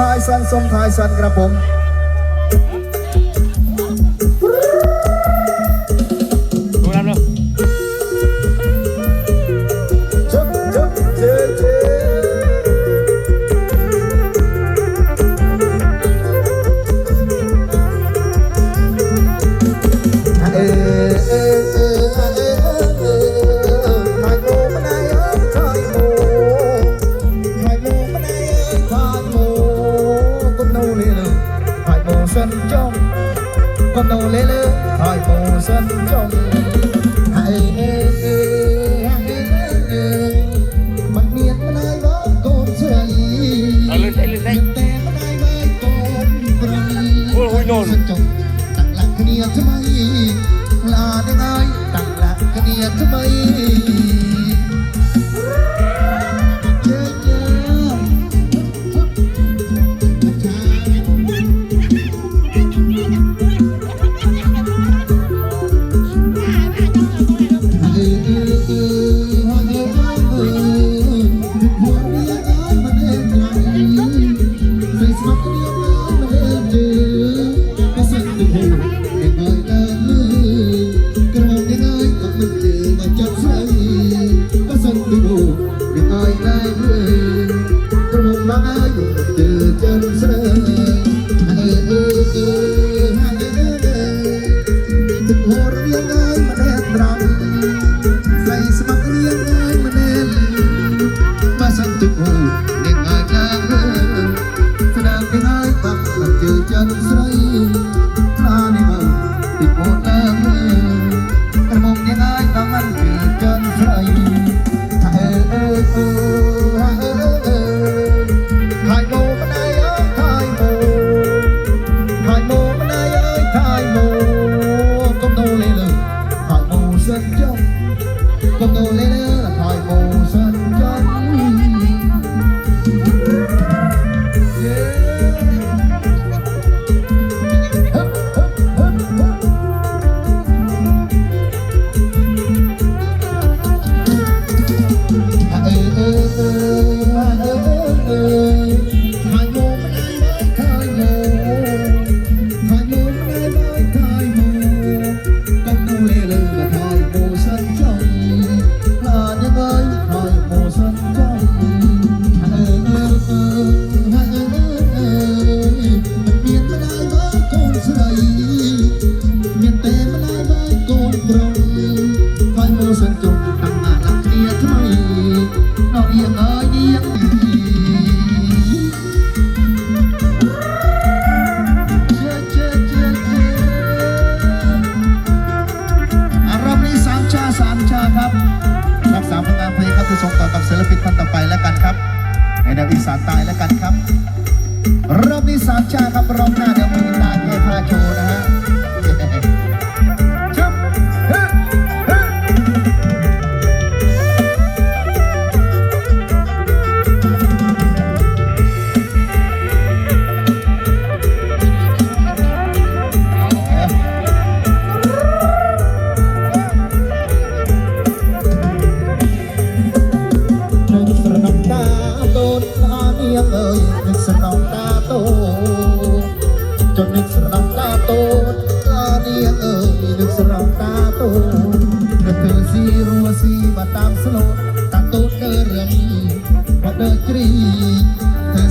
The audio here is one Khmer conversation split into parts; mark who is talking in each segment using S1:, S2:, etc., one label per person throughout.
S1: ทายสันสมทายสันกระผม sun jump.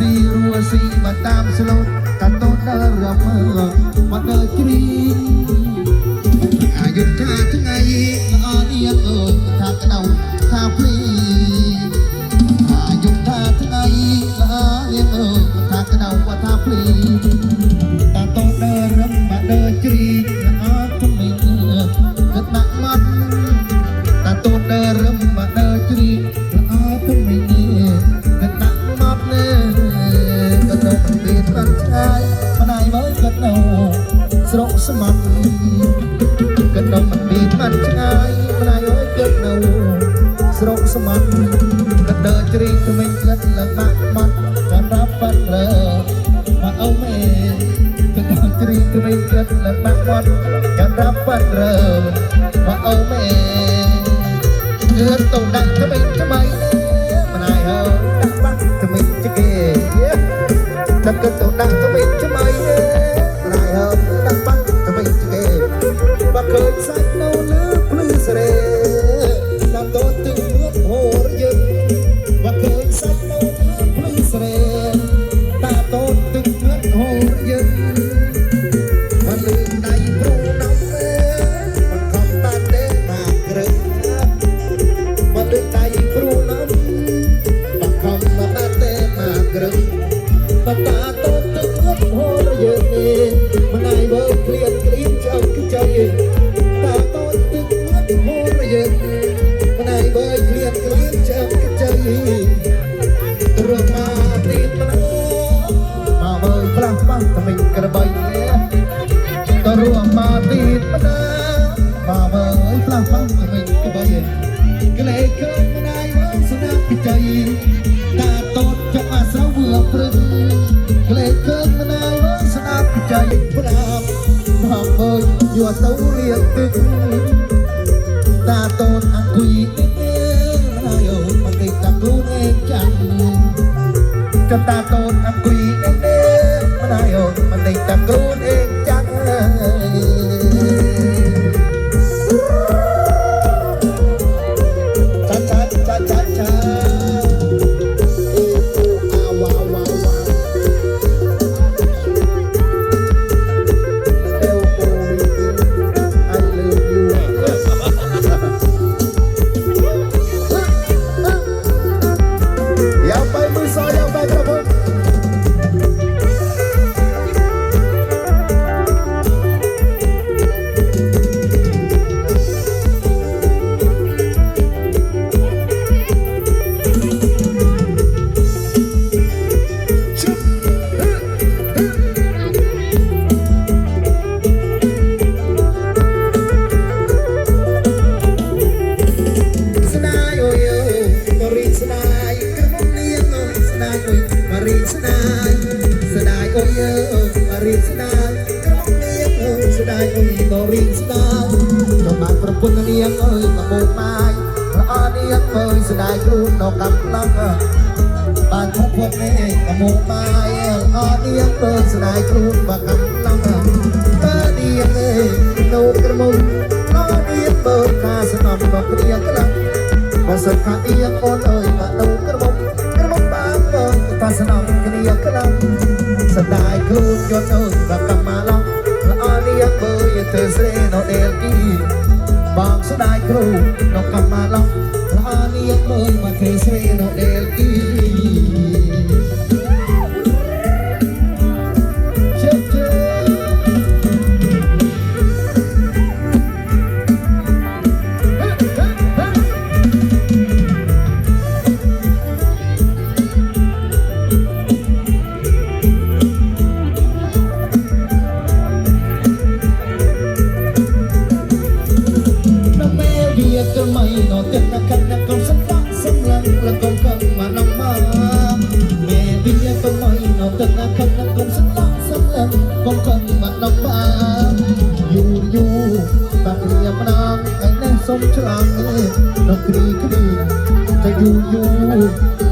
S1: ស៊ីរួស៊ីមកតាមស្លូតកាត់តូនដើរមើលមកដើរជ្រីអាយុថាថ្ងៃល្អនាងអើយថាក្តៅថាព្រី ស្មត់កណ្ដុំមិនពីបានឆ្ងាយម្ដាយអើយកើតនៅស្រុកស្មត់កណ្ដើជ្រីក្មេងក្លិតលបាក់បាត់ចាំរាប់បាត់រើមកអោមេកណ្ដើជ្រីក្មេងក្លិតលបាក់បាត់ចាំរាប់បាត់រើមកអោមេលឿនទៅដាក់ក្មេងថ្មីម្ដាយអើយដាក់បាត់ក្មេងជាគេដាក់កណ្ដោដាក់ក្មេង រត់មកទីតណាមកមើលផ្លាស់ផ្លាស់តែមិនក្របីទៅរត់មកទីតណាមកមើលផ្លាស់ផ្លាស់តែមិនក្របីក្លែកក្រុមណៃមកស្នាប់ពីចៃតាតូចចង់អាស្រវឿព្រឹងក្លែកក្រុមណៃមកស្នាប់ពីចៃប្រាប់មកមើលយួរទៅរៀងទឹកតាតូចអង្គុយ cho ta tôn ăn quỳ đến đêm mà này ơi mà tình ta cứu đến chắc cha cha cha cha cha à wow wow wow Yêu cô I love you อย่าไปมือซอย អើយកំពុងម៉ាយប្រអនាងឃើញស្ដាយខ្លួននៅកំឡុងបានមកពុកនេះកំពុងម៉ាយអរនាងឃើញស្ដាយខ្លួនបើកំឡុងតើនាងឯងនៅក្រមុំអរនាងបើថាស្នំមកគ្នាក្លឹកបើសិនថាអៀងអូនអើយមកនៅក្រមុំក្រមុំបានបើថាស្នំគ្នាក្លឹកស្ដាយខ្លួនយត់ ro no kamala rani yak mo ma kesre no tiền là cần là con sắt vác sắt lăng là con cần mà nằm mà mẹ bia con mày nó từng là cần là con sắt vác sắt lăng con cần mà nằm mà dù dù bạn nhà mà đang anh đang sống chưa ăn nó cứ đi cứ đi ta dù dù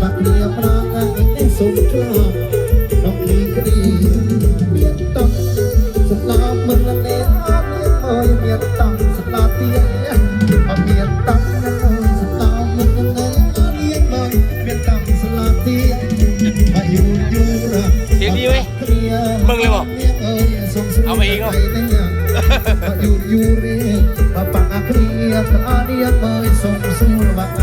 S1: bạn nhà mà đang anh đang sống
S2: chưa ăn Yuri Yuri Papa ngakriat Aniat Mai sung sung Mak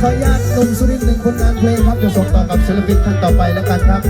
S2: ขออนุญาตลมสุริ
S1: นทร์หนึ่งผนงานเพลงครับจะส่งต่อกับศิลปินท่านต่อไปแล้วกันครับ